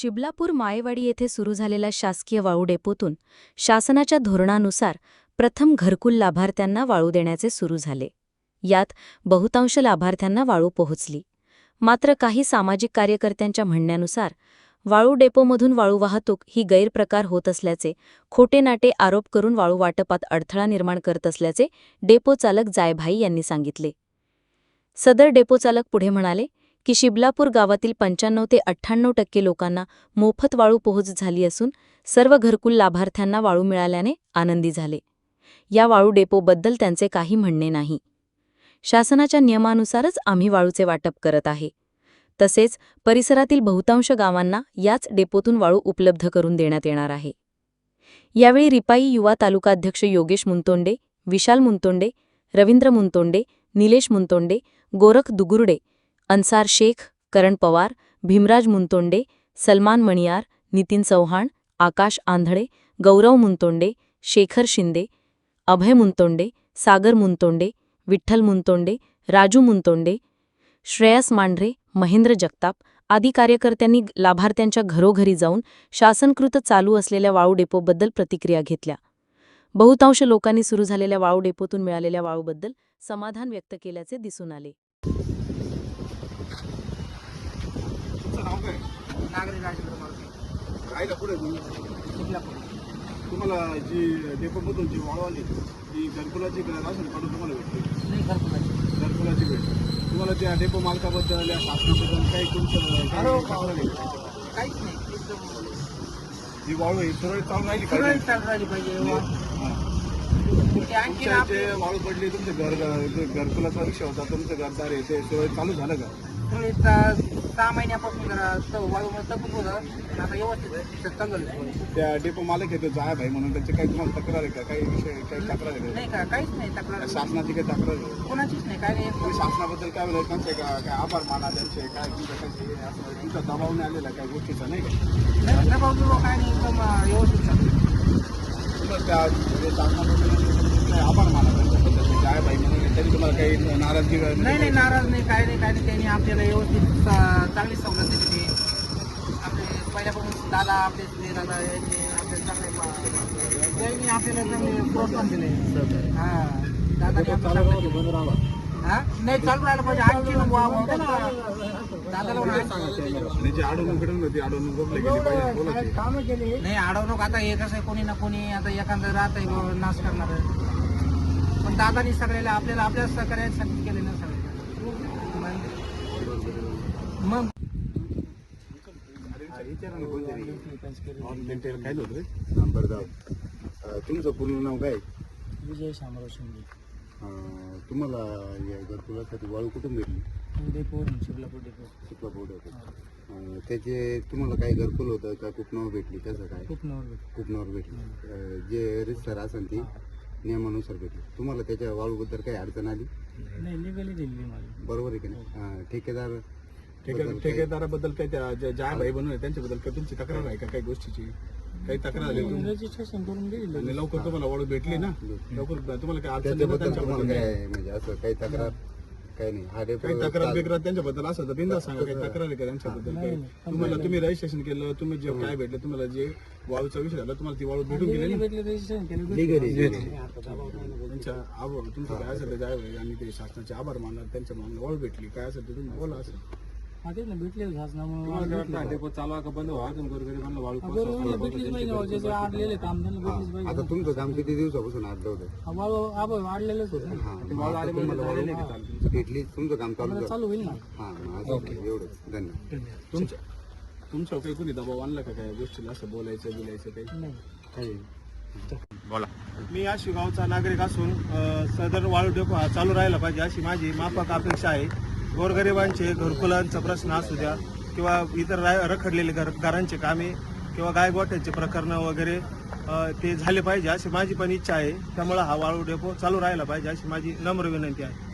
शिबलापूर मायवाडी येथे सुरू झालेल्या शासकीय वाळू डेपोतून शासनाच्या धोरणानुसार प्रथम घरकुल लाभार्थ्यांना वाळू देण्याचे सुरू झाले. यात बहुतांश लाभार्थ्यांना वाळू पोहोचली. मात्र काही सामाजिक कार्यकर्त्यांच्या म्हणण्यानुसार वाळू डेपोमधून वाळू वाहतूक ही गैरप्रकार होत असल्याचे खोटे नाटे आरोप करून वाळू वाटपात अडथळा निर्माण करत असल्याचे डेपो चालक जायभाई यांनी सांगितले. सदर डेपो चालक पुढे म्हणाले की शिबलापूर गावातील पंच्याण्णव ते अठ्ठ्याण्णव टक्के लोकांना मोफत वाळू पोहोच झाली असून सर्व घरकुल लाभार्थ्यांना वाळू मिळाल्याने आनंदी झाले. या वाळू डेपोबद्दल त्यांचे काही म्हणणे नाही. शासनाच्या नियमानुसारच आम्ही वाळूचे वाटप करत आहे. तसेच परिसरातील बहुतांश गावांना याच डेपोतून वाळू उपलब्ध करून देण्यात येणार आहे. यावेळी रिपाई युवा तालुकाध्यक्ष योगेश मुंतोंडे विशाल मुंतोंडे रवींद्र मुंतोंडे निलेश मुंतोंडे गोरख दुगुर्डे अन्सार शेख करण पवार भीमराज मुंतोंडे सलमान मणियार नितीन चव्हाण आकाश आंधळे गौरव मुंतोंडे शेखर शिंदे अभय मुंतोंडे सागर मुंतोंडे विठ्ठल मुंतोंडे राजू मुंतोंडे श्रेयस मांढरे महेंद्र जगताप आदी कार्यकर्त्यांनी लाभार्थ्यांच्या घरोघरी जाऊन शासनकृत चालू असलेल्या वाळू डेपोबद्दल प्रतिक्रिया घेतल्या. बहुतांश लोकांनी सुरू झालेल्या वाळू डेपोतून मिळालेल्या वाळूबद्दल समाधान व्यक्त केल्याचे दिसून आले तुमचं नाव काय नागरी राजेंद्र मारुती आहे का पुढे तुम्ही शिमलापूर तुम्हाला जी डेपोमधून जी वाळू आली ती घरकुलाची असेल पण तुम्हाला भेटते. नाही घरकुलाची. घरकुलाची भेट तुम्हाला त्या डेपो मालकाबद्दल या शासनाबद्दल काही तुमचं काही अरे, तक्रार आहे? का? काहीच नाही. एकदम ही वाळू ही सुरळीत चालून राहिली चालू राहिली पाहिजे. हां. ते आणखी तुमच्या इथे वाळू पडली तुमचं घर घरकुलाचा विषय होता तुमचं घरदार आहे ते सुरळीत चालू झालं का? सहा महिन्यापासून जरा वाळूमुळे तपून होतं. आता व्यवस्थित चांगलं. त्या डेपो मालक येतो जाय भाई म्हणून. त्याचे काही तुम्हाला तक्रार आहे का? काही विषय काही तक्रार आहे नाही का? काहीच नाही तक्रार. शासनाची काही तक्रार आहे? कोणाचीच नाही. काय नाही. शासनाबद्दल काय बोलायचं? त्यांचे का काय आभार माना त्यांचे? काय तुमचं काही असं तुमचा दबाव नाही आलेला काही गोष्टीचा नाही का? दबाव बिबाव काय नाही. एकदम व्यवस्थित त्या म्हणजे शासनाबद्दल आभार माना काय बाई म्हणून तरी तुम्हाला काही नाराजगी नाही? नाही नाराज नाही काय नाही काय नाही. त्यांनी आपल्याला व्यवस्थित चांगली सवलत दिली आपले पहिल्यापासून दादा आपले सुनील दादा यांनी आपले चांगले पा- त्यांनी आपल्याला चांगले प्रोत्साहन दिले. हा. दादाने आपल्याला चांगलं. हा? नाही चालू राहिलं पाहिजे आणखी वा- वा- दादाला म्हणा आणि जी अडवणूक घडवून होती अडवणूक बदली गेली पाहिजे नाही अडवणूक आता हे कसं आहे कोणी ना कोणी आता एखादं राहत आहे नाश करणार. पण दादानी सगळ्याला आपल्याला आपल्या सहकार्यासाठी केले ना सगळ्या मग काय होत रे नंबर जाऊ तुमचं पूर्ण नाव काय विजय शामराव शिंदे. अं, तुम्हाला या घरकुलासाठी वाळू कुठून भेटली? डेपो. डेपो. त्याचे तुम्हाला काय घरकुल होतं का कुपनावर भेटली? कसं काय? खूप नवर कुपनावर भेटली. जे रिस्टर असेल ती? नियमानुसार भेटली. तुम्हाला त्याच्या वाळूबद्दल काही अडचण आली? नाही लिगली दिली मला बरोबर आहे की नाही? हां, ठेकेदारबद्दल काही- ठेकेदाराबद्दल काही त्या ज्या ज्या भाई बनवले त्यांच्याबद्दल काही तुमची तक्रार आहे का काही गोष्टीची? काही तक्रार आली तुम- रजिस्ट्रेशन करून दिली. आणि लवकर तुम्हाला वाळू भेटली ना? लवकर तुम्हाला काय अडचण नाही ना त्याच्याबद्दल तुम्हाला त्यांच्याबद्दल काय म्हणजे असं काही तक्रार? काही नाही. हा डेपो काही तक्रार बिक्रार त्यांच्याबद्दल असं तर बिंदा सांगा. काही तक्रार. आहे का त्यांच्याबद्दल काही तुम्हाला तुम्ही रजिस्ट्रेशन केलं तुम्ही जे काय भेटलं तुम्हाला जे वाळूचा विषय झाला तुम्हाला ती वाळू भेटून गेली ना? त्यांच्या आभार तुमचं काय असेल ते जाय आणि ते शासनाचे आभार मानणार त्यांच्या मागणं वाळू भेटली. काय असेल ते तुम्ही बोला ना तुम्हाला काय वाटतं का बंद व्हा तुम्ही गोरगरिबांना वाळू भेटलीच पाहिजे ज्याचे आडलेले काम त्यांना भेटलीच पाहिजे आता तुमचं काम किती दिवसापासून आडलं होतं? वाळू वाढलेलंच होतं. हा. मग आता तुम्हाला वाळू भेटली तुमचं काम चालू झालं. चालू होईल ना. हा मग असं एवढंच. धन्यवाद. तुमच्या काही कोणी दबाव आणला का काय? गोष्टीला असं बोलायचं बोलायचं काही? नाही. काही मी या शिगावचा नागरिक असून अ, सदर वाळू डेपो हा चालू राहायला पाहिजे अशी माझी माफक अपेक्षा आहे. गोरगरिबांचे घरकुलांचा प्रश्न असू द्या किंवा इतर रा- रखडलेले घर घरांचे कामे किंवा गायगोठ्यांचे प्रकरणं वगैरे ते झाले पाहिजे अशी माझी पण इच्छा आहे. त्यामुळं हा वाळू डेपो चालू राहायला पाहिजे अशी माझी नम्र विनंती आहे.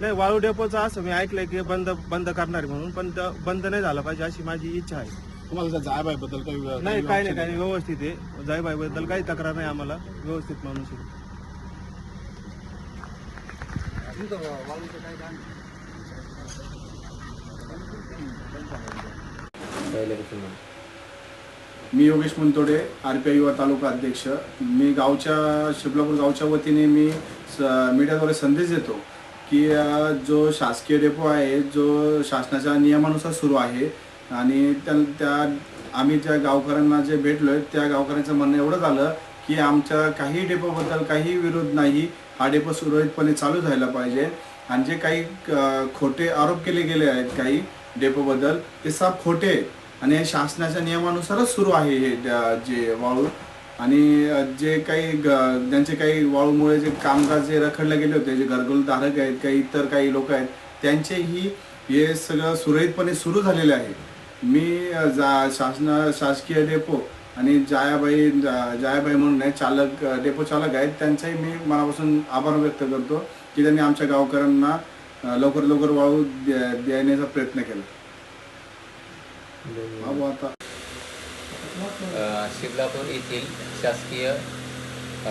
नाही वाळू डेपोचं असं मी ऐकलंय की बंद बंद करणार आहे म्हणून पण बंद नाही झालं पाहिजे अशी माझी इच्छा आहे. तुम्हाला त्या जायबाई बद्दल काही नाही काय नाही काय नाही. व्यवस्थित आहे. जाईबाई बद्दल काही तक्रार नाही आम्हाला. व्यवस्थित माणूस आहे पहिल्यापासून म्हणा मी Yogesh Muntode R P I युवा तालुका अध्यक्ष. मी गावच्या शिबलापूर गावच्या वतीने मी मीडियाद्वारे संदेश देतो की जो शासकीय डेपो आहे जो शासनाच्या नियमानुसार सुरू आहे आणि त्या आम्ही ज्या गावकऱ्यांना जे भेटलो आहे त्या गावकऱ्यांचं म्हणणं एवढं झालं की आमच्या काही डेपोबद्दल काही विरोध नाही. हा डेपो सुरळीतपणे चालू झाला पाहिजे. आणि जे काही खोटे आरोप केले गेले आहेत काही डेपोबद्दल ते साफ खोटे आणि शासनाच्या नियमानुसारच सुरू आहे हे जे वाळू. आणि जे काही ज्यांचे काही वाळूमुळे जे कामकाज जे रखडले गेले होते जे घरगुलधारक आहेत काही इतर काही लोक आहेत त्यांचेही हे सगळं सुरळीतपणे सुरू झालेले आहे. मी जा शासना शासकीय डेपो आणि जायाबाई जायाबाई म्हणून आहे चालक डेपो चालक आहेत. त्यांचाही मी मनापासून आभार व्यक्त करतो की त्यांनी आमच्या गावकऱ्यांना लवकर लवकर वाळू देण्याचा प्रयत्न केला. आता. शिवलापूर येथील शासकीय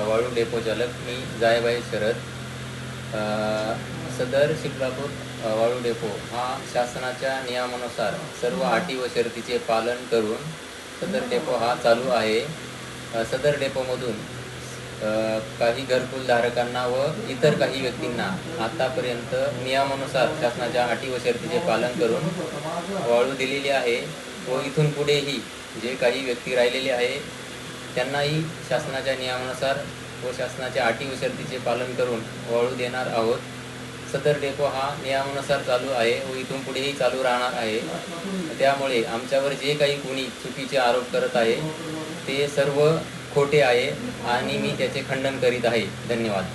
वाळू डेपो चालक मी जायबाई शरद. सदर शिवलापूर अ, वाळू डेपो हा शासनाच्या नियमानुसार सर्व अटी व शर्तीचे पालन करून सदर डेपो हा चालू आहे. सदर डेपोमधून काही घरकुल धारकांना व इतर काही व्यक्तींना आतापर्यंत नियमानुसार शासनाच्या अटी व शर्तीचे पालन करून वाळू दिलेली आहे व इथून पुढेही जे काही व्यक्ती राहिलेले आहे त्यांनाही शासनाच्या नियमानुसार व शासनाच्या अटी व शर्तीचे पालन करून वाळू देणार आहोत. सदर डेपो हा नियमानुसार चालू आहे व इथून पुढेही चालू राहणार आहे. त्यामुळे आमच्यावर जे काही कोणी चुकीचे आरोप करत आहे ते सर्व खोटे आहे आणि मी त्याचे खंडन करीत आहे. धन्यवाद.